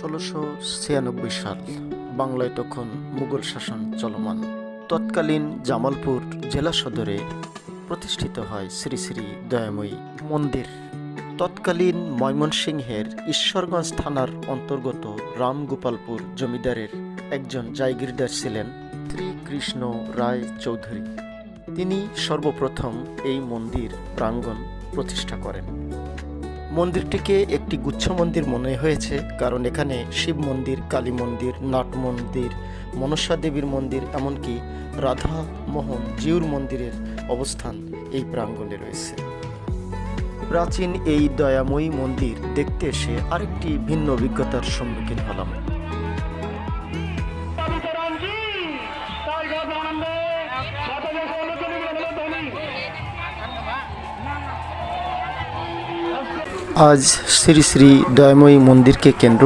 ষোলোশো ছিয়ানব্বই সাল, বাংলায় তখন মুঘল শাসন চলমান। তৎকালীন জামালপুর জেলা সদরে প্রতিষ্ঠিত হয় শ্রী শ্রী দয়াময়ী মন্দির। তৎকালীন ময়মনসিংহের ঈশ্বরগঞ্জ থানার অন্তর্গত রামগোপালপুর জমিদারের একজন জায়গিরদার ছিলেন শ্রীকৃষ্ণ রায় চৌধুরী। তিনি সর্বপ্রথম এই মন্দির প্রাঙ্গণ প্রতিষ্ঠা করেন। মন্দিরটিকে একটি গুচ্ছ মন্দির মনে হয়েছে, কারণ এখানে শিব মন্দির, কালী মন্দির, নাট মন্দির, মনসা দেবীর মন্দির, এমনকি রাধা মোহন জিউর মন্দিরের অবস্থান এই প্রাঙ্গণে রয়েছে। প্রাচীন এই দয়াময়ী মন্দির দেখতে এসে আরেকটি ভিন্ন অভিজ্ঞতার সম্মুখীন হলাম। আজ শ্রী শ্রী দয়াময়ী মন্দিরকে কেন্দ্র